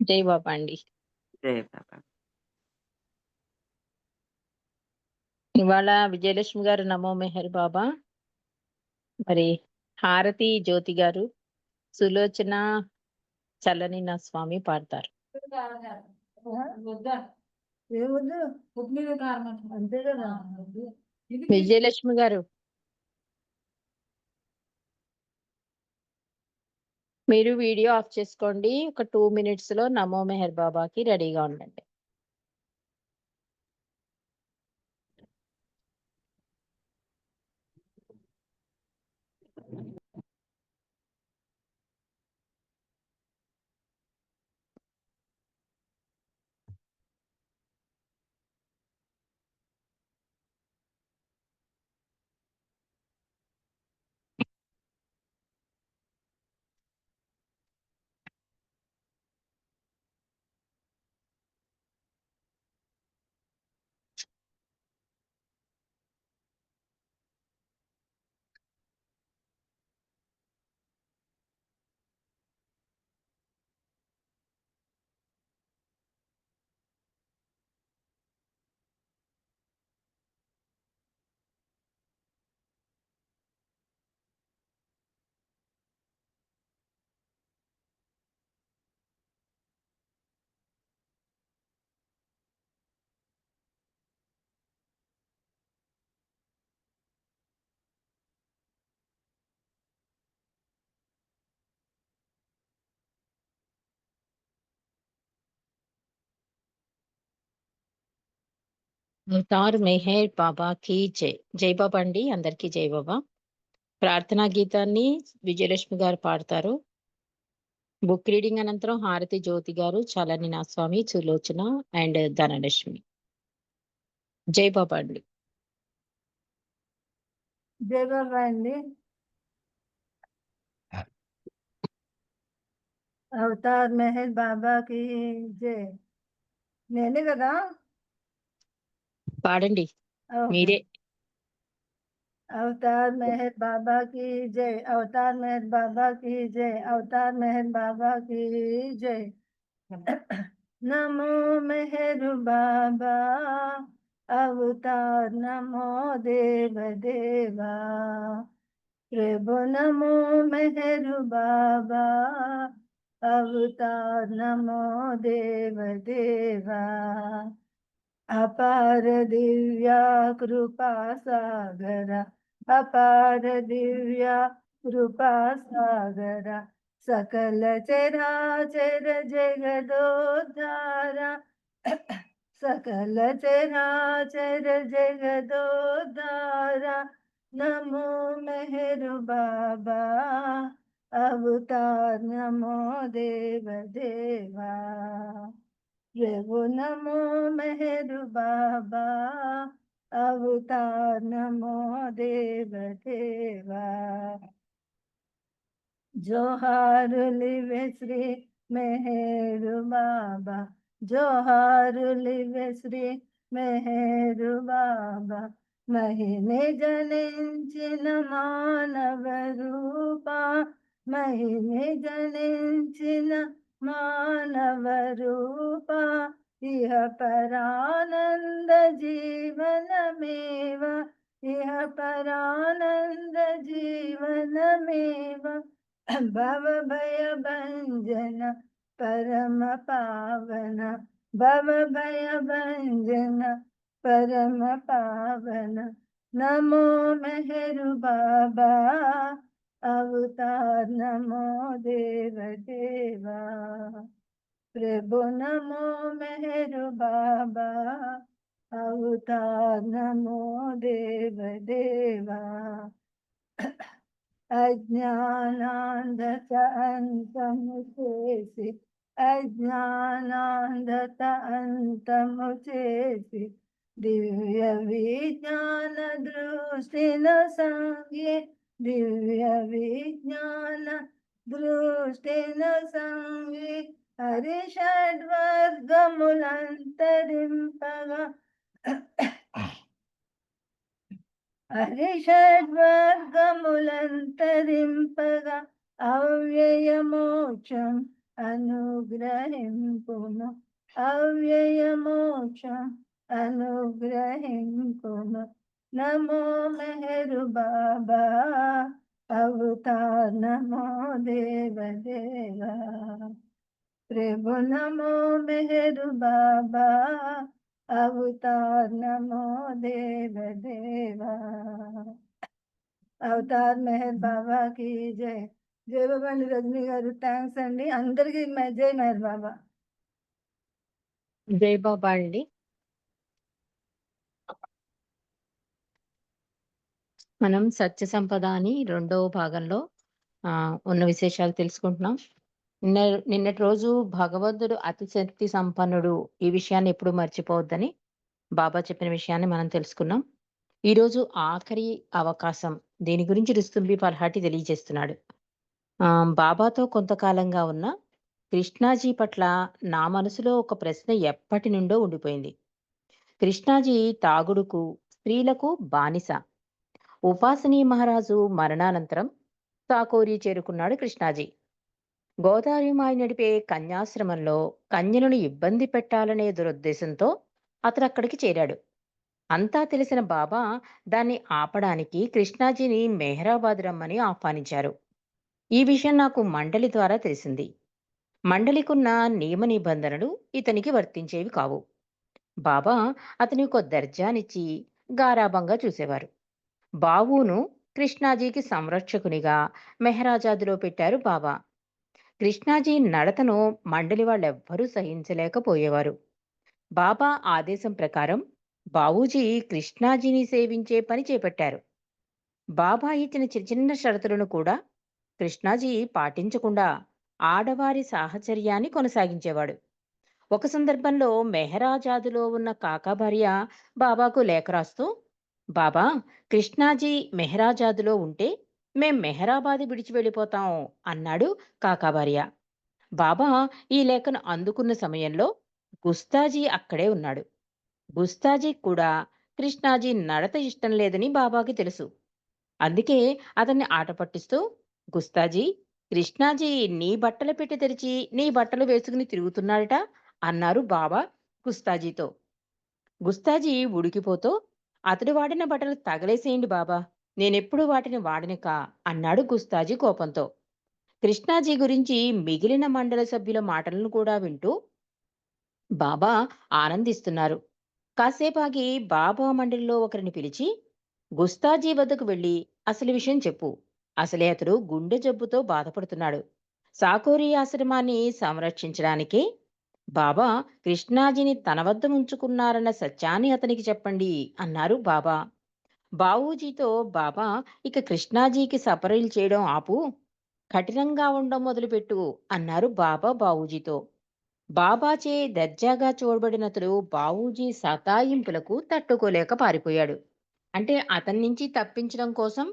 జై బాబా అండి. జై బాబా. ఇవాళ విజయలక్ష్మి గారు నమో మెహర్ బాబా. మరి హారతి జ్యోతి గారు, సులోచన చల్లని నా స్వామి పాడతారు. ఏమొద్దు అంతే కదా విజయలక్ష్మి గారు మీరు వీడియో ఆఫ్ చేసుకోండి. ఒక టూ మినిట్స్‌లో నమో మెహర్ బాబాకి రెడీగా ఉండండి. అవతార్ మెహర్ బాబాకి జై. జై బాబా అండి. అందరికీ జై బాబా. ప్రార్థనా గీతాన్ని విజయలక్ష్మి గారు పాడతారు. బుక్ రీడింగ్ అనంతరం హారతి జ్యోతి గారు, చలని నా స్వామి, సులోచన అండ్ ధనలక్ష్మి. జై బాబా అండి. జై బాబా అండి అవతార్ మెహర్ బాబాకి జై నేనే కదా పాడండి. ఓకే. మీరే. अवतार मेहर बाबा की जय अवतार मेहर बाबा की जय अवतार मेहर बाबा की जय नमो मेहर बाबा अवतार नमो देव देवा प्रभु नमो मेहर बाबा अवतार नमो देव देवा अपार दिव्या कृपा सागर, अपार दिव्या कृपा सागर, सकल चराचर जगदोद्धारा, सकल चराचर जगदोद्धारा, नमो मेहर बाबा, अवतार नमो देव देवा। प्रभु नमो मेहरू बाबा, अवतार नमो देव देवा जोहार लिवे श्री मेहरु बाबा, जोहार लिवे श्री मेहरु बाबा। महिने जनिंचिन मानव रूपा, महिने जनिंचिन मानव मानवरूपा इह परानन्दजीवनमेव इह परानन्दजीवनमेव भय परमपावन परम परमपावन नमो मेहरू बाबा अवतार नमो देव देवा। प्रभु नमो मेहरु बाबा। अवतार नमो देव देवा। अज्ञानान्धत दिव्य विज्ञान दृष्टि न संगे విజ్ఞాన దృష్టిన దివ్య విజ్ఞాన దృష్టిన సంవి హరి షడ్వర్గములంతరింపగా హరి షడ్వర్గములంతరింపగా అవ్యయమోక్షం అనుగ్రహింపును అవ్యయమోక్షం అనుగ్రహింపును నమో మెహరు బాబా అవతార్ నమో దేవ దేవా ప్రభు నమో మెహరు బాబా అవతార్ నమో దేవ దేవా అవతార్ మెహర్ బాబా కి జై జై బాబా అండి రజనీ గారు థ్యాంక్స్ అండి అందరికి జై మెహర్ బాబా జై బాబా అండి మనం సత్య సంపద అని రెండవ భాగంలో ఆ ఉన్న విశేషాలు తెలుసుకుంటున్నాం. నిన్న నిన్నటి రోజు భగవంతుడు అతి శక్తి సంపన్నుడు ఈ విషయాన్ని ఎప్పుడు మర్చిపోవద్దని బాబా చెప్పిన విషయాన్ని మనం తెలుసుకున్నాం. ఈరోజు ఆఖరి అవకాశం దీని గురించి రుస్తుంబి పల్హాటి తెలియజేస్తున్నాడు. ఆ బాబాతో కొంతకాలంగా ఉన్న కృష్ణాజీ పట్ల నా మనసులో ఒక ప్రశ్న ఎప్పటి నుండో ఉండిపోయింది. కృష్ణాజీ తాగుడుకు స్త్రీలకు బానిస. ఉపాసనీ మహారాజు మరణానంతరం సాకోరి చేరుకున్నాడు కృష్ణాజీ. గోదావరి మాయ నడిపే కన్యాశ్రమంలో కన్యలను ఇబ్బంది పెట్టాలనే దురుద్దేశంతో అతను అక్కడికి చేరాడు. అంతా తెలిసిన బాబా దాన్ని ఆపడానికి కృష్ణాజీని మెహరాబాద్ రమ్మని ఆహ్వానించారు. ఈ విషయం నాకు మండలి ద్వారా తెలిసింది. మండలికున్న నియమ నిబంధనలు ఇతనికి వర్తించేవి కావు. బాబా అతని ఒక దర్జానిచ్చి గారాభంగా చూసేవారు. బావును కృష్ణాజీకి సంరక్షకునిగా మెహరాజాదులో పెట్టారు బాబా. కృష్ణాజీ నడతను మండలి వాళ్ళెవ్వరూ సహించలేకపోయేవారు. బాబా ఆదేశం ప్రకారం బావూజీ కృష్ణాజీని సేవించే పని చేపట్టారు. బాబా ఇచ్చిన చిన్న చిన్న షరతులను కూడా కృష్ణాజీ పాటించకుండా ఆడవారి సాహచర్యాన్ని కొనసాగించేవాడు. ఒక సందర్భంలో మెహరాజాదులో ఉన్న కాకా భార్య బాబాకు లేఖ రాస్తూ బాబా కృష్ణాజీ మెహరాజాదులో ఉంటే మేం మెహరాబాద్ విడిచి వెళ్ళిపోతాం అన్నాడు కాకాభార్య. బాబా ఈ లేఖను అందుకున్న సమయంలో గుస్తాజీ అక్కడే ఉన్నాడు. గుస్తాజీ కూడా కృష్ణాజీ నడత ఇష్టం లేదని బాబాకి తెలుసు. అందుకే అతన్ని ఆట పట్టిస్తూ గుస్తాజీ కృష్ణాజీ నీ బట్టలు పెట్టి తెరిచి నీ బట్టలు వేసుకుని తిరుగుతున్నాడట అన్నారు బాబా గుస్తాజీతో. గుస్తాజీ ఉడికిపోతూ అతడు వాడిన బట్టలు తగలేసేయండి బాబా. నేనెప్పుడు వాటిని వాడనిక అన్నాడు గుస్తాజీ కోపంతో. కృష్ణాజీ గురించి మిగిలిన మండల సభ్యుల మాటలను కూడా వింటూ బాబా ఆనందిస్తున్నారు. కాసేపాగి బాబా మండలిలో ఒకరిని పిలిచి గుస్తాజీ వద్దకు వెళ్ళి అసలు విషయం చెప్పు. అసలే అతడు గుండె జబ్బుతో బాధపడుతున్నాడు. సాకోరి ఆశ్రమాన్ని సంరక్షించడానికి బాబా కృష్ణాజీని తన వద్ద ఉంచుకున్నారన్న సత్యాన్ని అతనికి చెప్పండి అన్నారు బాబా. బావూజీతో బాబా ఇక కృష్ణాజీకి సపరీలు చేయడం ఆపు కఠినంగా ఉండడం మొదలుపెట్టు అన్నారు బాబా బావూజీతో. బాబాచే దర్జాగా చూడబడినతడు బావూజీ సతాయింపులకు తట్టుకోలేక పారిపోయాడు. అంటే అతని నుంచి తప్పించడం కోసం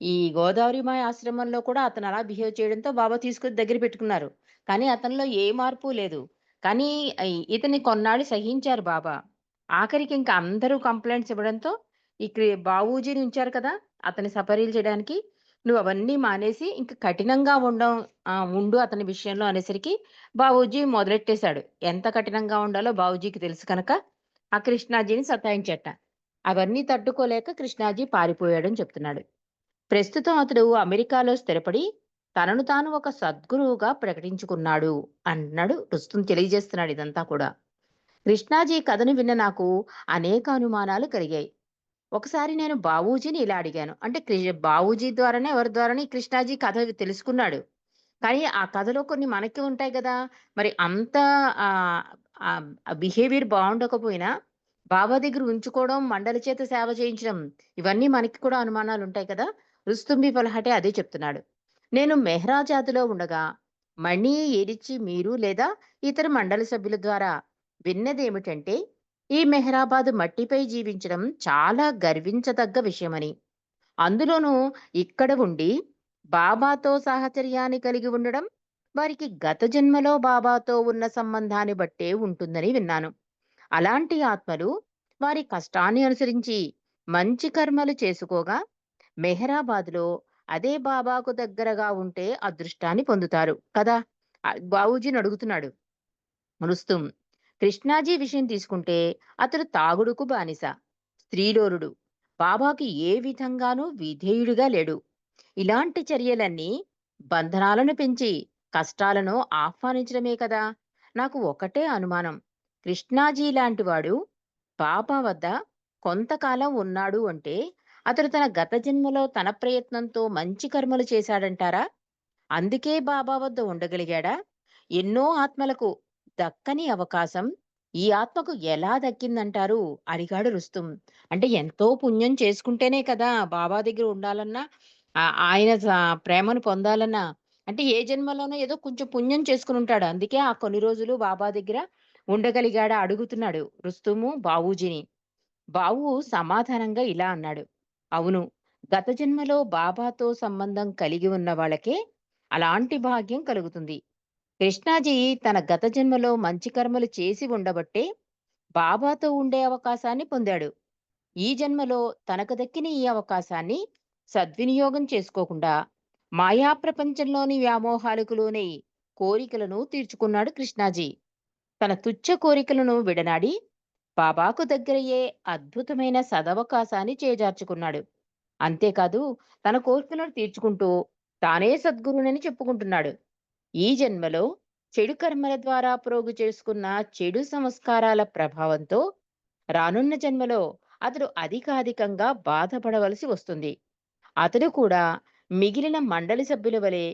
ఈ గోదావరిమాయ ఆశ్రమంలో కూడా అతను అలా బిహేవ్ చేయడంతో బాబా తీసుకుని దగ్గర పెట్టుకున్నారు. కానీ అతనిలో ఏ మార్పు లేదు. కానీ ఇతని ఇతన్ని కొన్నాళ్ళు సహించారు బాబా. ఆఖరికి ఇంకా అందరూ కంప్లైంట్స్ ఇవ్వడంతో ఇక్కడ బావూజీని ఉంచారు కదా అతని సపరీలు చేయడానికి. నువ్వు అవన్నీ మానేసి ఇంకా కఠినంగా ఉండం ఉండు అతని విషయంలో అనేసరికి బావూజీ మొదలెట్టేశాడు. ఎంత కఠినంగా ఉండాలో బావూజీకి తెలుసు కనుక ఆ కృష్ణాజీని సతాయించట. అవన్నీ తట్టుకోలేక కృష్ణాజీ పారిపోయాడని చెప్తున్నాడు. ప్రస్తుతం అతడు అమెరికాలో స్థిరపడి తనను తాను ఒక సద్గురువుగా ప్రకటించుకున్నాడు అన్నాడు రుస్తుం తెలియజేస్తున్నాడు ఇదంతా కూడా. కృష్ణాజీ కథను విన్న నాకు అనేక అనుమానాలు కలిగాయి. ఒకసారి నేను బావూజీని ఇలా అడిగాను. అంటే బావూజీ ద్వారానే ఎవరి ద్వారానే కృష్ణాజీ కథ తెలుసుకున్నాడు. కానీ ఆ కథలో కొన్ని మనకి ఉంటాయి కదా. మరి అంత బిహేవియర్ బాగుండకపోయినా బాబా దగ్గర ఉంచుకోవడం మండలి చేత సేవ చేయించడం ఇవన్నీ మనకి కూడా అనుమానాలు ఉంటాయి కదా. రుస్తుంబి పలహటే అదే చెప్తున్నాడు. నేను మెహ్రాజాదులో ఉండగా మణి ఏడిచి మీరు లేదా ఇతర మండలి సభ్యుల ద్వారా విన్నదేమిటంటే ఈ మెహ్రాబాద్ మట్టిపై జీవించడం చాలా గర్వించదగ్గ విషయమని. అందులోనూ ఇక్కడ ఉండి బాబాతో సాహచర్యాన్ని కలిగి ఉండడం వారికి గత జన్మలో బాబాతో ఉన్న సంబంధాన్ని బట్టే ఉంటుందని విన్నాను. అలాంటి ఆత్మలు వారి కష్టాన్ని అనుసరించి మంచి కర్మలు చేసుకోగా మెహరాబాద్లో అదే బాబాకు దగ్గరగా ఉంటే అదృష్టాన్ని పొందుతారు కదా ఆహ్, బావూజీని అడుగుతున్నాడు రుస్తుం. కృష్ణాజీ విషయం తీసుకుంటే అతడు తాగుడుకు బానిస. స్త్రీలోరుడు బాబాకి ఏ విధంగానూ విధేయుడిగా లేడు. ఇలాంటి చర్యలన్నీ బంధనాలను పెంచి కష్టాలను ఆహ్వానించడమే కదా! నాకు ఒకటే అనుమానం. కృష్ణాజీ లాంటివాడు బాబా వద్ద కొంతకాలం ఉన్నాడు అంటే అతడు తన గత జన్మలో తన ప్రయత్నంతో మంచి కర్మలు చేశాడంటారా? అందుకే బాబా వద్ద ఉండగలిగాడా? ఎన్నో ఆత్మలకు దక్కని అవకాశం ఈ ఆత్మకు ఎలా దక్కిందంటారు? అడిగాడు రుస్తుం. అంటే ఎంతో పుణ్యం చేసుకుంటేనే కదా బాబా దగ్గర ఉండాలన్నా, ఆయన ప్రేమను పొందాలన్నా అంటే ఏ జన్మలోనో ఏదో కొంచెం పుణ్యం చేసుకుని ఉంటాడు అందుకే ఆ కొన్ని రోజులు బాబా దగ్గర ఉండగలిగాడా అడుగుతున్నాడు రుస్తుము బావూజీని. బావు సమాధానంగా ఇలా అన్నాడు. అవును. గత జన్మలో బాబాతో సంబంధం కలిగి ఉన్న వాళ్ళకే అలాంటి భాగ్యం కలుగుతుంది. కృష్ణాజీ తన గత జన్మలో మంచి కర్మలు చేసి ఉండబట్టే బాబాతో ఉండే అవకాశాన్ని పొందాడు. ఈ జన్మలో తనకు దక్కిన ఈ అవకాశాన్ని సద్వినియోగం చేసుకోకుండా మాయా ప్రపంచంలోని వ్యామోహాలకు లోనై కోరికలను తీర్చుకున్నాడు కృష్ణాజీ. తన తుచ్చ కోరికలను విడనాడి బాబాకు దగ్గరయ్యే అద్భుతమైన సదవకాశాన్ని చేజార్చుకున్నాడు. అంతేకాదు తన కోరికలను తీర్చుకుంటూ తానే సద్గురునని చెప్పుకుంటున్నాడు. ఈ జన్మలో చెడు కర్మల ద్వారా ప్రోగు చేసుకున్న చెడు సంస్కారాల ప్రభావంతో రానున్న జన్మలో అతడు అధికాధికంగా బాధపడవలసి వస్తుంది. అతడు కూడా మిగిలిన మండలి సభ్యుల వలె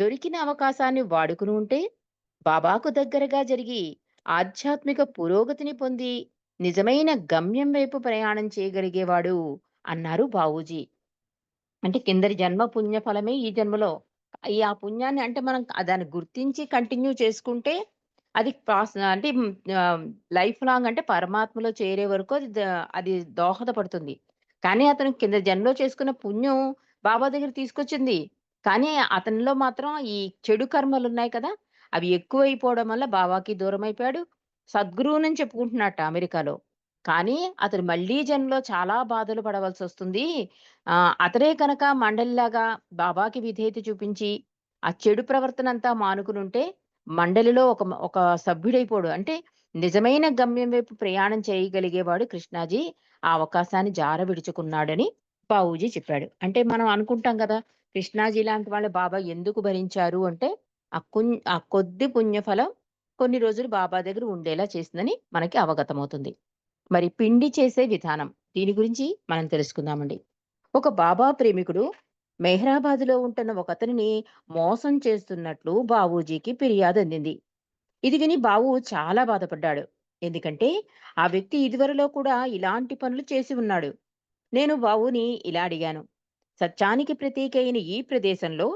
దొరికిన అవకాశాన్ని వాడుకుని ఉంటే బాబాకు దగ్గరగా జరిగి ఆధ్యాత్మిక పురోగతిని పొంది నిజమైన గమ్యం వైపు ప్రయాణం చేయగలిగేవాడు అన్నారు బావూజీ. అంటే కిందరి జన్మ పుణ్య ఫలమే ఈ జన్మలో ఈ ఆ పుణ్యాన్ని అంటే మనం దాన్ని గుర్తించి కంటిన్యూ చేసుకుంటే అది అంటే లైఫ్ లాంగ్ అంటే పరమాత్మలో చేరే వరకు అది అది దోహదపడుతుంది. కానీ అతను కింద జన్మలో చేసుకున్న పుణ్యం బాబా దగ్గర తీసుకొచ్చింది. కానీ అతనిలో మాత్రం ఈ చెడు కర్మలు ఉన్నాయి కదా! అవి ఎక్కువైపోవడం వల్ల బాబాకి దూరం అయిపోయాడు సద్గురువునని చెప్పుకుంటున్నట్ట అమెరికాలో. కానీ అతడు మళ్ళీ జన్మలో చాలా బాధలు పడవలసొస్తుంది. ఆ అతడే కనుక మండలిలాగా బాబాకి విధేయత చూపించి, ఆ చెడు ప్రవర్తనంతా మానుకునుంటే మండలిలో ఒక ఒక సభ్యుడైపోడు. అంటే నిజమైన గమ్యం వైపు ప్రయాణం చేయగలిగేవాడు కృష్ణాజీ. ఆ అవకాశాన్ని జార విడుచుకున్నాడని బావూజీ చెప్పాడు. అంటే మనం అనుకుంటాం కదా కృష్ణాజీ లాంటి వాళ్ళు బాబా ఎందుకు భరించారు అంటే, ఆ కున్ ఆ కొద్ది పుణ్యఫలం కొన్ని రోజులు బాబా దగ్గర ఉండేలా చేసిందని మనకి అవగతమవుతుంది. మరి పిండి చేసే విధానం దీని గురించి మనం తెలుసుకుందామండి. ఒక బాబా ప్రేమికుడు మెహ్రాబాద్‌లో ఉంటున్న ఒకతనిని మోసం చేస్తున్నట్లు బావూజీకి ఫిర్యాదు అందింది. ఇది విని బావు చాలా బాధపడ్డాడు. ఎందుకంటే ఆ వ్యక్తి ఇదివరలో కూడా ఇలాంటి పనులు చేసి ఉన్నాడు. నేను బావుని ఇలా అడిగాను. సత్యానికి ప్రతీక అయిన ఈ ప్రదేశంలో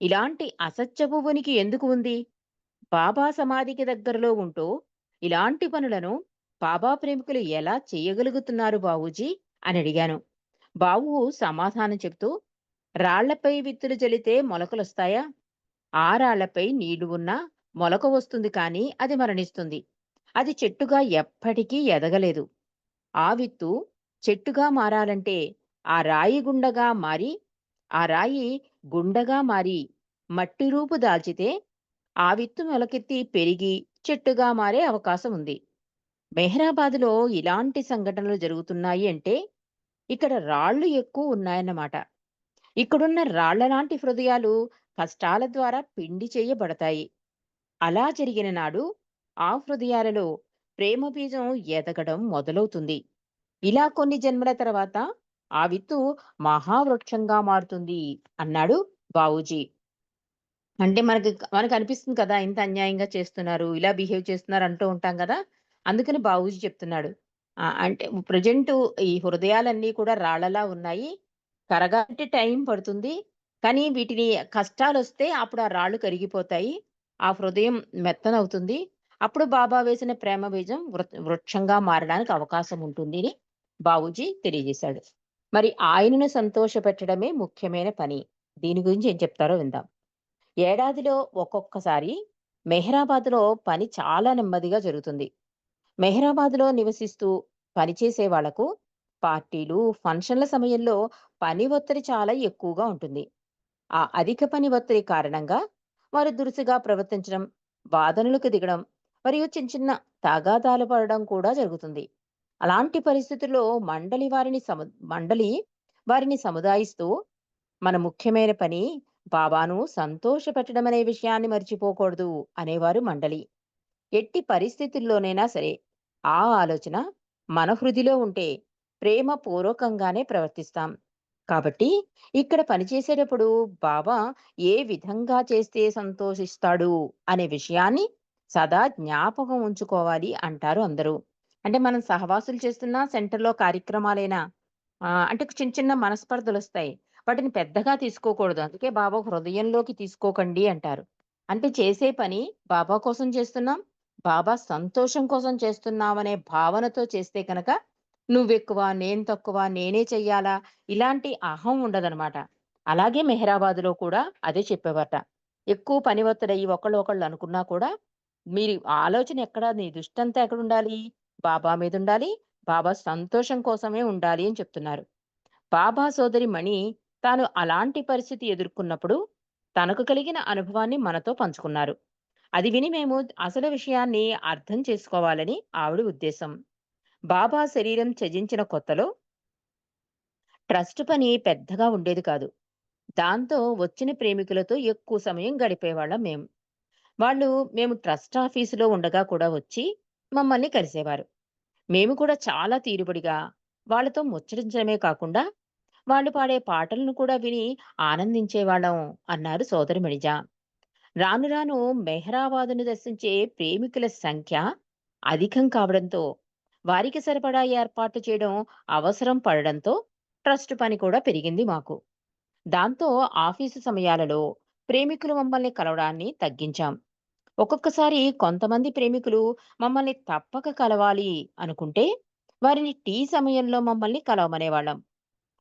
ఇలాంటి అసత్యపు ఉనికి ఎందుకు ఉంది? బాబా సమాధికి దగ్గరలో ఉంటూ ఇలాంటి పనులను బాబా ప్రేమికులు ఎలా చేయగలుగుతున్నారు బావూజీ అని అడిగాను. బావు సమాధానం చెప్తూ రాళ్ళపై విత్తులు జల్లితే మొలకలొస్తాయా? ఆ రాళ్ళపై నీళ్ళు ఉన్నా మొలక వస్తుంది కానీ అది మరణిస్తుంది. అది చెట్టుగా ఎప్పటికీ ఎదగలేదు. ఆ విత్తు చెట్టుగా మారాలంటే ఆ రాయి గుండగా మారి, ఆ రాయి గుండగా మారి మట్టి రూపు దాల్చితే ఆ విత్తు మొలకెత్తి పెరిగి చెట్టుగా మారే అవకాశం ఉంది. మెహ్రాబాద్‌లో ఇలాంటి సంఘటనలు జరుగుతున్నాయి అంటే ఇక్కడ రాళ్ళు ఎక్కువ ఉన్నాయన్నమాట. ఇక్కడున్న రాళ్ళలాంటి హృదయాలు కష్టాల ద్వారా పిండి చేయబడతాయి. అలా జరిగిన నాడు ఆ హృదయాలలో ప్రేమ బీజం ఎదగడం మొదలవుతుంది. ఇలా కొన్ని జన్మల తర్వాత ఆ విత్తు మహావృక్షంగా మారుతుంది అన్నాడు బావుజీ అంటే మనకి మనకనిపిస్తుంది కదా! ఇంత అన్యాయంగా చేస్తున్నారు, ఇలా బిహేవ్ చేస్తున్నారు అంటూ ఉంటాం కదా అందుకని బాబూజీ చెప్తున్నాడు. అంటే ప్రజెంట్ ఈ హృదయాలన్నీ కూడా రాళ్ళలా ఉన్నాయి. కరగాలంటే టైం పడుతుంది. కానీ వీటిని కష్టాలు వస్తే అప్పుడు ఆ రాళ్ళు కరిగిపోతాయి. ఆ హృదయం మెత్తనవుతుంది. అప్పుడు బాబా వేసిన ప్రేమ బీజం వృ వృక్షంగా మారడానికి అవకాశం ఉంటుంది అని బావూజీ తెలియజేశాడు. మరి ఆయనను సంతోషపెట్టడమే ముఖ్యమైన పని. దీని గురించి ఏం చెప్తారో విందాం. ఏడాదిలో ఒక్కొక్కసారి మెహ్రాబాద్‌లో పని చాలా నెమ్మదిగా జరుగుతుంది. మెహ్రాబాద్‌లో నివసిస్తూ పనిచేసే వాళ్ళకు పార్టీలు, ఫంక్షన్‌ల సమయంలో పని ఒత్తిడి చాలా ఎక్కువగా ఉంటుంది. ఆ అధిక పని ఒత్తిడి కారణంగా వారు దురుసుగా ప్రవర్తించడం, వాదనలకు దిగడం మరియు చిన్న చిన్న తగాదాలు పడడం కూడా జరుగుతుంది. అలాంటి పరిస్థితుల్లో మండలి వారిని సము మండలి వారిని సముదాయిస్తూ మన ముఖ్యమైన పని బాబాను సంతోషపెట్టడమనే విషయాన్ని మర్చిపోకూడదు అనేవారు మండలి. ఎట్టి పరిస్థితుల్లోనైనా సరే ఆ ఆలోచన మన హృదిలో ఉంటే ప్రేమ పూర్వకంగానే ప్రవర్తిస్తాం. కాబట్టి ఇక్కడ పనిచేసేటప్పుడు బాబా ఏ విధంగా చేస్తే సంతోషిస్తాడు అనే విషయాన్ని సదా జ్ఞాపకం ఉంచుకోవాలి అంటారు అందరూ. అంటే మనం సహవాసులు చేస్తున్న సెంటర్‌లో కార్యక్రమాలైనా అంటే చిన్న చిన్న మనస్పర్ధలు వస్తాయి వాటిని పెద్దగా తీసుకోకూడదు. అందుకే బాబా హృదయంలోకి తీసుకోకండి అంటారు. అంటే చేసే పని బాబా కోసం చేస్తున్నాం. బాబా సంతోషం కోసం చేస్తున్నామనే భావనతో చేస్తే కనుక నువ్వెక్కువ, నేను తక్కువ, నేనే చెయ్యాలా ఇలాంటి అహం ఉండదనమాట. అలాగే మెహరాబాద్‌లో కూడా అదే చెప్పేవారట. ఎక్కువ పని ఒత్తిడయ్యి ఒకళ్ళు ఒకళ్ళు అనుకున్నా కూడా మీరు ఆలోచన ఎక్కడ నీ ఎక్కడ ఉండాలి బాబా మీదుండాలి. బాబా సంతోషం కోసమే ఉండాలి అని చెప్తున్నారు. బాబా సోదరి మణి తాను అలాంటి పరిస్థితి ఎదుర్కొన్నప్పుడు తనకు కలిగిన అనుభవాన్ని మనతో పంచుకున్నారు. అది విని మేము అసలు విషయాన్ని అర్థం చేసుకోవాలని ఆవిడ ఉద్దేశం. బాబా శరీరం త్యజించిన కొత్తలో ట్రస్ట్ పని పెద్దగా ఉండేది కాదు. దాంతో వచ్చిన ప్రేమికులతో ఎక్కువ సమయం గడిపేవాళ్ళం మేము. వాళ్ళు మేము ట్రస్ట్ ఆఫీసులో ఉండగా కూడా వచ్చి మమ్మల్ని కలిసేవారు. మేము కూడా చాలా తీరుబడిగా వాళ్ళతో ముచ్చరించడమే కాకుండా వాళ్ళు పాడే పాటలను కూడా విని ఆనందించేవాళ్ళం అన్నారు సోదరి మణిజ. రాను రాను మెహ్రాబాదును దర్శించే ప్రేమికుల సంఖ్య అధికం కావడంతో వారికి సరిపడా ఏర్పాటు చేయడం అవసరం పడడంతో ట్రస్ట్ పని కూడా పెరిగింది మాకు. దాంతో ఆఫీసు సమయాలలో ప్రేమికులు మమ్మల్ని కలవడాన్ని తగ్గించాం. ఒక్కొక్కసారి కొంతమంది ప్రేమికులు మమ్మల్ని తప్పక కలవాలి అనుకుంటే వారిని టీ సమయంలో మమ్మల్ని కలవమనేవాళ్ళం.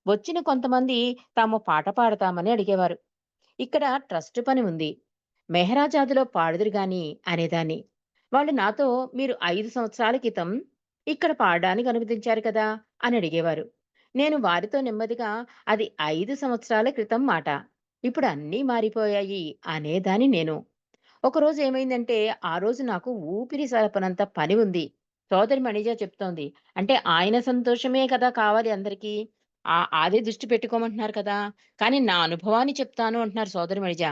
వచ్చిన కొంతమంది తాము పాట పాడతామని అడిగేవారు. ఇక్కడ ట్రస్ట్ పని ఉంది. మెహరాజాదులో పాడుదురు గాని అనేదాన్ని. వాళ్ళు నాతో మీరు ఐదు సంవత్సరాల క్రితం ఇక్కడ పాడడానికి అనుమతించారు కదా! అని అడిగేవారు. నేను వారితో నెమ్మదిగా అది ఐదు సంవత్సరాల క్రితం మాట. ఇప్పుడు అన్నీ మారిపోయాయి అనేదాన్ని నేను. ఒకరోజు ఏమైందంటే ఆ రోజు నాకు ఊపిరి సరపనంత పని ఉంది. సోదరి మణిజ చెప్తోంది. అంటే ఆయన సంతోషమే కదా కావాలి అందరికీ. ఆ అదే దృష్టి పెట్టుకోమంటున్నారు కదా! కానీ నా అనుభవాన్ని చెప్తాను అంటున్నారు సోదరి మణిజ.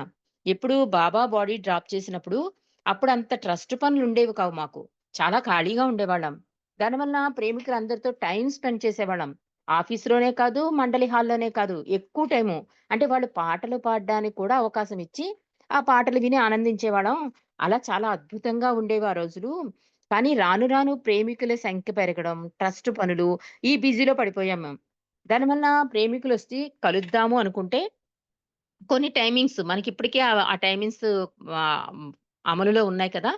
ఎప్పుడు బాబా బాడీ డ్రాప్ చేసినప్పుడు అప్పుడు అంత ట్రస్ట్ పనులు ఉండేవి కావు మాకు. చాలా ఖాళీగా ఉండేవాళ్ళం. దానివల్ల ప్రేమికులు అందరితో టైం స్పెండ్ చేసేవాళ్ళం. ఆఫీస్‌లోనే కాదు, మండలి హాల్‌లోనే కాదు ఎక్కువ టైము. అంటే వాళ్ళు పాటలు పాడడానికి కూడా అవకాశం ఇచ్చి, ఆ పాటలు విని ఆనందించేవాళ్ళం. అలా చాలా అద్భుతంగా ఉండేవి ఆ రోజులు. కానీ రాను రాను ప్రేమికుల సంఖ్య పెరగడం, ట్రస్ట్ పనులు ఈ బిజీలో పడిపోయాం మేము. దానివల్ల ప్రేమికులు వచ్చి కలుద్దాము అనుకుంటే కొన్ని టైమింగ్స్ మనకిప్పటికే ఆ ఆ టైమింగ్స్ అమలులో ఉన్నాయి కదా!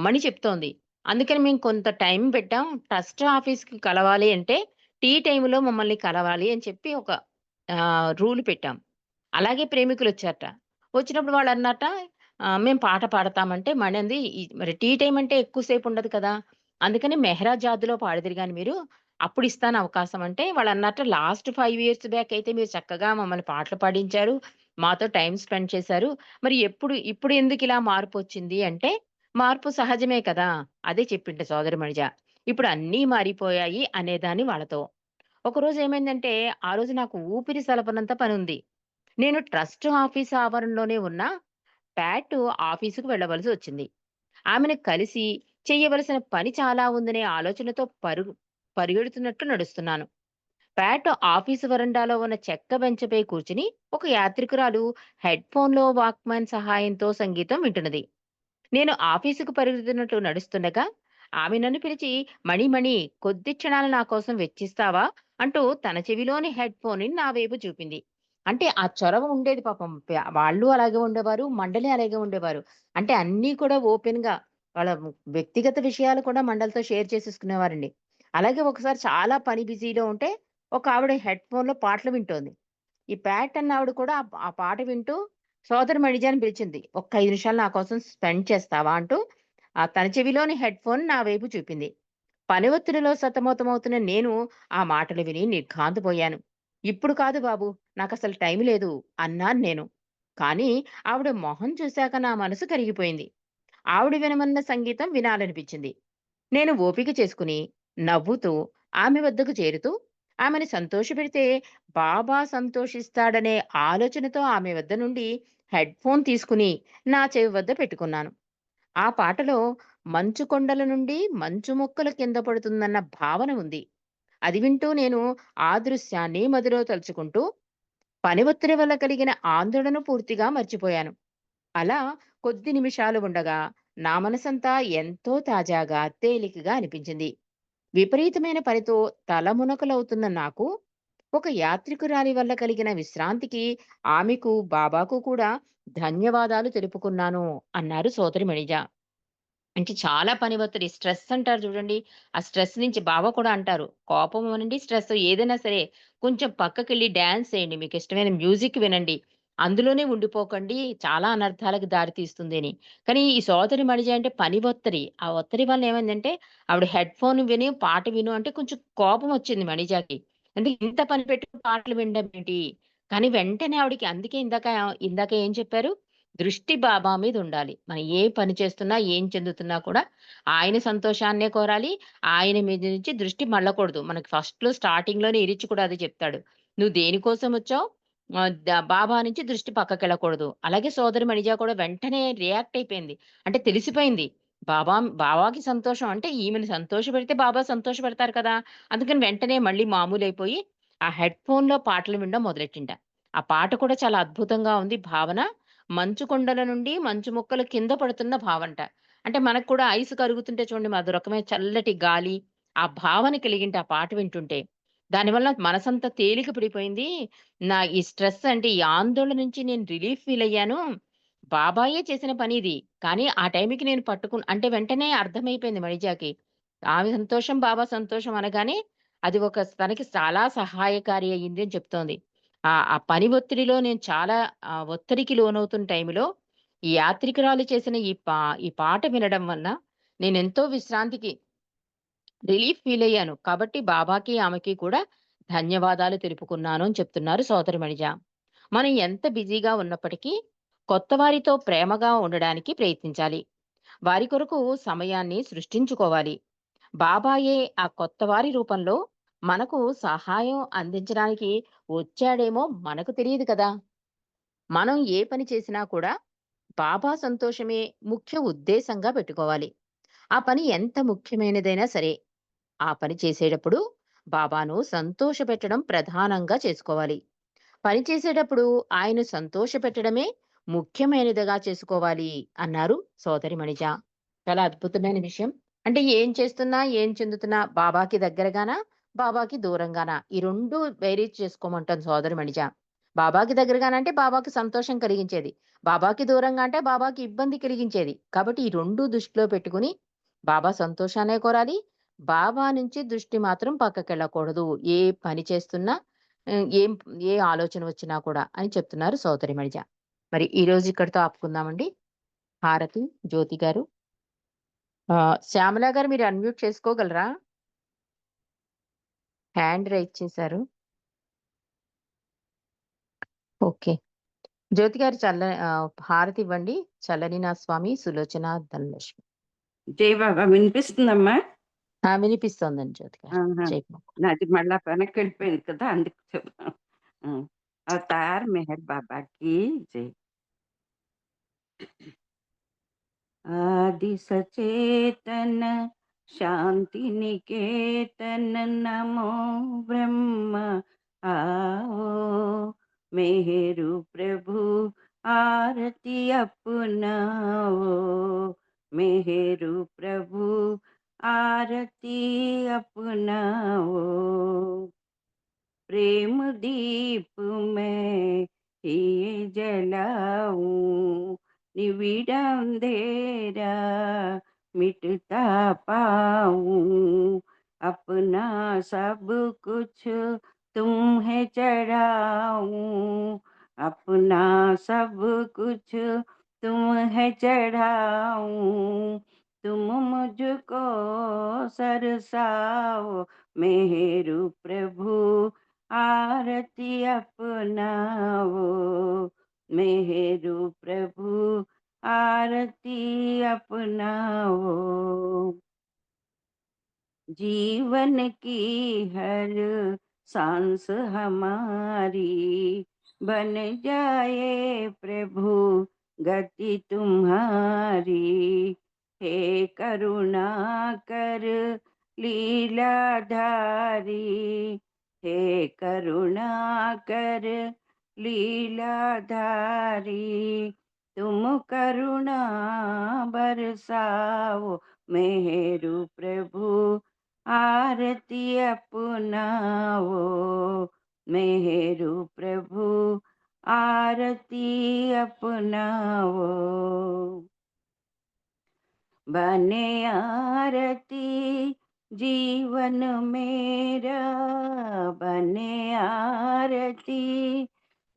మణి చెప్తోంది. అందుకని మేము కొంత టైం పెట్టాం. ట్రస్ట్ ఆఫీస్‌కి కలవాలి అంటే టీ టైంలో మమ్మల్ని కలవాలి అని చెప్పి ఒక రూల్ పెట్టాం. అలాగే ప్రేమికులు వచ్చారట వచ్చినప్పుడు వాళ్ళు ఆహ్, మేము పాట పాడతామంటే మణి అంది మరి టీ టైం అంటే ఎక్కువసేపు ఉండదు కదా! అందుకని మెహరాజాద్‌లో పాడుదురు గాని మీరు అప్పుడు ఇస్తాను అవకాశం అంటే వాళ్ళన్నారట లాస్ట్ ఫైవ్ ఇయర్స్ బ్యాక్ అయితే మీరు చక్కగా మమ్మల్ని పాటలు పాడించారు. మాతో టైం స్పెండ్ చేశారు. మరి ఎప్పుడు ఇప్పుడు ఎందుకు ఇలా మార్పు వచ్చింది అంటే, మార్పు సహజమే కదా! అదే చెప్పిండే సోదరి మణిజ. ఇప్పుడు అన్నీ మారిపోయాయి అనేదాన్ని వాళ్ళతో. ఒకరోజు ఏమైందంటే, ఆ రోజు నాకు ఊపిరి సలపనంత ఉంది నేను ట్రస్ట్ ఆఫీస్ ఆవరణలోనే ఉన్న ప్యాట్ ఆఫీసుకు వెళ్ళవలసి వచ్చింది. ఆమెను కలిసి చేయవలసిన పని చాలా ఉందనే ఆలోచనతో పరుగు పరిగెడుతున్నట్లు నడుస్తున్నాను. ప్యాట్ ఆఫీసు వరండాలో ఉన్న చెక్క బెంచ్‌పై కూర్చుని ఒక యాత్రికురాలు హెడ్ ఫోన్లో వాక్‌మ్యాన్ సహాయంతో సంగీతం వింటున్నది. నేను ఆఫీసుకు పరిగెడుతున్నట్టు నడుస్తుండగా ఆమె నన్ను పిలిచి మణి మణి కొద్ది క్షణాలు నా కోసం వెచ్చిస్తావా అంటూ తన చెవిలోని హెడ్ ఫోన్ని నా వైపు చూపింది. అంటే ఆ చొరవ ఉండేది పాపం. వాళ్ళు అలాగే ఉండేవారు. మండలి అలాగే ఉండేవారు. అంటే అన్నీ కూడా ఓపెన్‌గా వాళ్ళ వ్యక్తిగత విషయాలు కూడా మండలితో షేర్ చేసేసుకునేవారండి. అలాగే ఒకసారి చాలా పని బిజీలో ఉంటే ఒక ఆవిడ హెడ్ ఫోన్లో పాటలు వింటోంది. ఈ ప్యాట్ అన్న ఆవిడ కూడా ఆ పాట వింటూ సోదరి మణిజ అని పిలిచింది. "ఒక్క ఐదు నిమిషాలు నా కోసం స్పెండ్ చేస్తావా?" అంటూ ఆ తన చెవిలోని హెడ్ ఫోన్ నా వైపు చూపింది. పని ఒత్తిడిలో సతమతమవుతున్న నేను ఆ మాటలు విని నిర్ఘాంతపోయాను. "ఇప్పుడు కాదు బాబు నాకు అసలు టైం లేదు" అన్నాను నేను. కానీ ఆవిడ మొహం చూశాక నా మనసు కరిగిపోయింది. ఆవిడ వినమన్న సంగీతం వినాలనిపించింది. నేను ఓపిక చేసుకుని, నవ్వుతూ ఆమె వద్దకు చేరుతూ, ఆమెని సంతోషపెడితే బాబా సంతోషిస్తాడనే ఆలోచనతో ఆమె వద్ద నుండి హెడ్ ఫోన్ తీసుకుని నా చెవి వద్ద పెట్టుకున్నాను. ఆ పాటలో మంచు కొండల నుండి మంచు మొక్కల కింద పడుతుందన్న భావన ఉంది. అది వింటూ నేను ఆ దృశ్యాన్ని మదిలో తలుచుకుంటూ, పని ఒత్తిడి వల్ల కలిగిన ఆందోళన పూర్తిగా మర్చిపోయాను. అలా కొద్ది నిమిషాలు ఉండగా నా మనసంతా ఎంతో తాజాగా, తేలికగా అనిపించింది. విపరీతమైన పనితో తలమునకలవుతున్న నాకు, ఒక యాత్రికురాలి వల్ల కలిగిన విశ్రాంతికి ఆమెకు, బాబాకు కూడా ధన్యవాదాలు తెలుపుకున్నాను అన్నారు సోదరి మణిజ అంటే చాలా పని ఒత్తిడి స్ట్రెస్ అంటారు చూడండి. ఆ స్ట్రెస్ నుంచి బాబా కూడా అంటారు. కోపం అనండి, స్ట్రెస్ ఏదైనా సరే కొంచెం పక్కకెళ్ళి డ్యాన్స్ చేయండి. మీకిష్టమైన మ్యూజిక్ వినండి. అందులోనే ఉండిపోకండి. చాలా అనర్థాలకు దారితీస్తుంది అని. కానీ ఈ సోదరి మడిజ అంటే పని ఒత్తిడి. ఆ ఒత్తిడి వల్ల ఏమైందంటే ఆవిడ హెడ్ ఫోన్ విని పాట విను అంటే కొంచెం కోపం వచ్చింది మణిజాకి అంటే ఇంత పని పెట్టి పాటలు వినడం ఏంటి? కానీ వెంటనే ఆవిడకి అందుకే ఇందాక ఇందాక ఏం చెప్పారు? దృష్టి బాబా మీద ఉండాలి. మనం ఏ పని చేస్తున్నా, ఏం చెందుతున్నా కూడా ఆయన సంతోషాన్నే కోరాలి. ఆయన మీద నుంచి దృష్టి మళ్ళకూడదు. మనకి స్టార్టింగ్లోనే ఇరిచి కూడా అది చెప్తాడు. నువ్వు దేనికోసం వచ్చావు? బాబా నుంచి దృష్టి పక్కకెళ్ళకూడదు. అలాగే సోదరి మణిజ కూడా వెంటనే రియాక్ట్ అయిపోయింది. అంటే తెలిసిపోయింది. బాబా బాబాకి సంతోషం అంటే ఈమెను సంతోషపెడితే బాబా సంతోషపెడతారు కదా! అందుకని వెంటనే మళ్ళీ మామూలైపోయి ఆ హెడ్ ఫోన్లో పాటలు వినడం మొదలెట్టిండ ఆ పాట కూడా చాలా అద్భుతంగా ఉంది భావన. మంచు కొండల నుండి మంచు ముక్కలు కింద పడుతున్న భావంట. అంటే మనకు కూడా ఐస్ కరుగుతుంటే చూడండి మా రకమైన చల్లటి గాలి, ఆ భావన కలిగింటే ఆ పాట వింటుంటే. దానివల్ల మనసంతా తేలిక పడిపోయింది. నా ఈ స్ట్రెస్ అంటే ఈ ఆందోళన నుంచి నేను రిలీఫ్ ఫీల్ అయ్యాను. బాబాయే చేసిన పని ఇది కానీ ఆ టైంకి నేను పట్టుకుని అంటే వెంటనే అర్థమైపోయింది మణిజాకి. ఆమె సంతోషం, బాబా సంతోషం అనగానే అది ఒక తనకి చాలా సహాయకారి అయింది అని చెప్తోంది. ఆ ఆ పని ఒత్తిడిలో నేను చాలా ఒత్తిడికి లోనవుతున్న టైంలో ఈ యాత్రికురాలు చేసిన ఈ పా ఈ పాట వినడం వల్ల నేను ఎంతో విశ్రాంతికి రిలీఫ్ ఫీల్ అయ్యాను. కాబట్టి బాబాకి, ఆమెకి కూడా ధన్యవాదాలు తెలుపుకున్నాను అని చెప్తున్నారు సోదరి మణిజ. మనం ఎంత బిజీగా ఉన్నప్పటికీ కొత్త వారితో ప్రేమగా ఉండడానికి ప్రయత్నించాలి. వారి కొరకు సమయాన్ని సృష్టించుకోవాలి. బాబాయే ఆ కొత్త వారి రూపంలో మనకు సహాయం అందించడానికి వచ్చాడేమో మనకు తెలియదు కదా! మనం ఏ పని చేసినా కూడా బాబా సంతోషమే ముఖ్య ఉద్దేశంగా పెట్టుకోవాలి. ఆ పని ఎంత ముఖ్యమైనదైనా సరే, ఆ పని చేసేటప్పుడు బాబాను సంతోషపెట్టడం ప్రధానంగా చేసుకోవాలి. పని చేసేటప్పుడు సంతోష సంతోషపెట్టడమే ముఖ్యమైనదిగా చేసుకోవాలి అన్నారు సోదరి మణిజ. చాలా అద్భుతమైన విషయం. అంటే ఏం చేస్తున్నా, ఏం చెందుతున్నా బాబాకి దగ్గరగానా, బాబాకి దూరంగానా ఈ 2 బేరీజ్ చేసుకోమంటాను సోదరి మణిజ. బాబాకి దగ్గరగానంటే అంటే బాబాకి సంతోషం కలిగించేది. బాబాకి దూరంగా అంటే బాబాకి ఇబ్బంది కలిగించేది. కాబట్టి ఈ రెండు దృష్టిలో పెట్టుకొని బాబా సంతోషాన్నే కోరాలి. బాబా నుంచి దృష్టి మాత్రం పక్కకెళ్ళకూడదు. ఏ పని చేస్తున్నా ఏం ఏ ఆలోచన వచ్చినా కూడా అని చెప్తున్నారు సోదరి మణిజ. మరి ఈరోజు ఇక్కడితో ఆపుకుందామండి. హారతి, జ్యోతి గారు. శ్యామల గారు మీరు అన్‌మ్యూట్ చేసుకోగలరా? హ్యాండ్ రైజ్ చేశారు. ఓకే. జ్యోతి గారు చల్ల హారతి ఇవ్వండి. చల్లని నా స్వామి సులోచన ధనలక్ష్మి. జై బాబా వినిపిస్తుందమ్మా? ఆ! వినిపిస్తోందండి జ్యోతి గారు. ఆహా! జై బాబా. నాది మళ్ళా వెనక్కెళ్ళిపోయింది కదా! అందుకు చెప్పా. హ్మ్. అవతార్ మెహర్ బాబాకి జై. ఆది సచేతన శాంతి నికేతన నమో బ్రహ్మ आओ मेहरू प्रभु आरती अपनाओ मेहरू प्रभु आरती अपनाओ। प्रेम दीप में ही जलाऊं। निविड़ अंधेरा मिटता पाऊँ। अपना सब कुछ तुम्हें चढ़ाऊं। अपना सब कुछ तुम्हें चढ़ाऊं। तुम मुझको सरसाओ, मेहरू प्रभु, आरती अपनाओ। मेहरू प्रभु, आरती अपनाओ। जीवन की हर सांस हमारी बन जाए प्रभु, गति तुम्हारी। हे करुणा कर, लीलाधारी। हे करुणा कर, लीलाधारी। तुम करुणा बरसाओ, मेहरू प्रभु, आरती अपनाओ। मेहरू प्रभु, आरती अपनाओ। बने आरती, जीवन मेरा। बने आरती,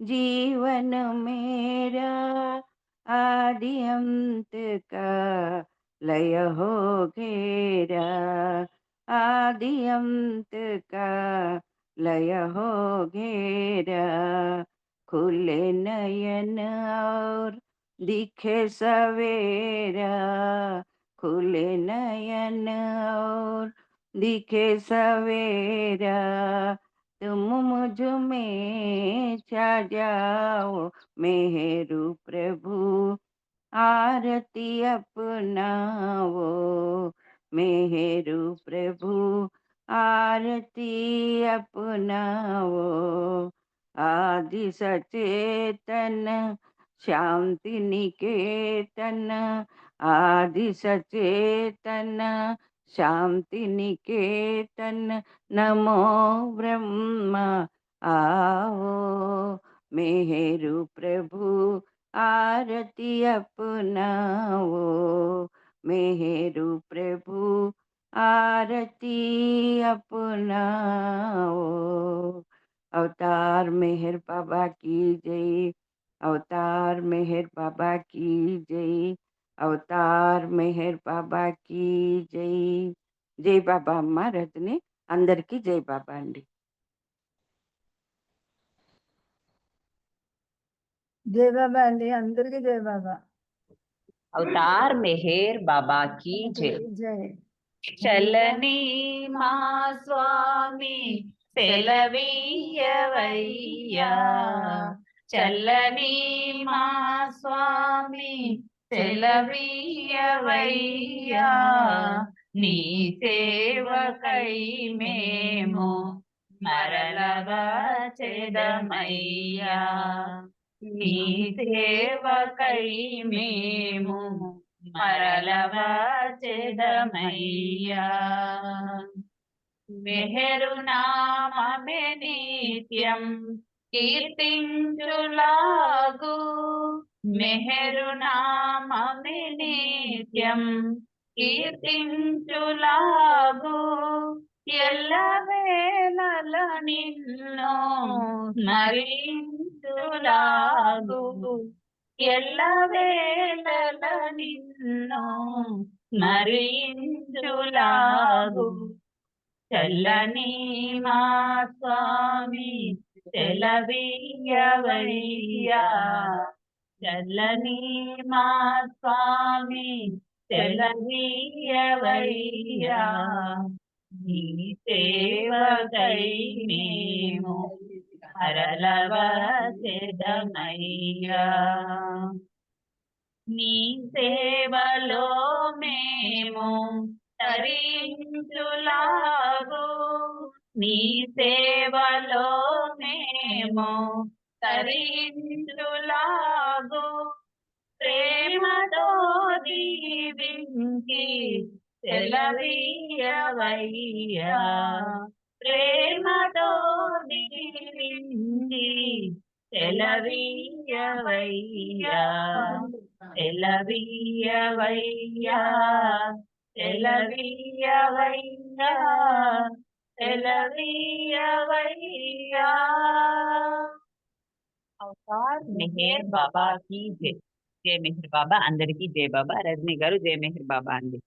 जीवन मेरा। आदि अंत का लय हो घेरा। आदि अंत का लय हो घेरा। खुले नयन और दिखे सवेरा। खुले नयन और दिखे सवेरा। तुम मुझमें छा जाओ, मेहरू प्रभु, आरती अपनाओ। मेहरू प्रभु, आरती अपनाओ। आदि सचेतन, शांति निकेतन आदि सचेतन शांति निकेतन नमो ब्रह्मा, आओ। मेहरू प्रभु, आरती अपनाओ। मेहरू प्रभु, आरती अपनाओ। अवतार मेहर बाबा की जय, अवतार मेहर बाबा की जय। అవతార్ మెహర్ బాబాకి జై జై బాబా అమ్మ రజని అందరికీ జై బాబా అండి జై బాబా అండి అందరికీ జై బాబా अवतार मेहर बाबा की जय జై చలని మా స్వామి సెలవీయవయ్యా చల్లని మా స్వామి సెలవీయవయ్యా నీ సేవకై మేము మరలగా చెదమయ్యా. నీ సేవకై మేము మరలగా చెదమయ్యా. మెహరు నామే నిత్యం కీర్తించులాగు మెహరు కీర్తించులాగు ఎల్ల వేళల నిన్ను స్మరించులాగు ఎల్ల వేళల నిన్ను స్మరించులాగు చల్లని మా స్వామి తెలవీయవయ్యా చల్లని మా స్వామి సెలవీయవయ్యా నీ సేవకై మేము హరలవసెదమయ్యా నీ సేవలో మేము తరించులాగు నీ సేవలో మేము తరించులాగు. ప్రేమతో దీవించి సెలవీయవయ్యా. ప్రేమతో దీవించి సెలవీయవయ్యా. సెలవీయవయ్యా. సెలవీయవయ్యా. సెలవీయవయ్యా. అవతార్ మెహర్ బాబా కి జై జై మెహర్ బాబా అందరికీ జై బాబా రజనీ గారు జై మెహర్ బాబా అండి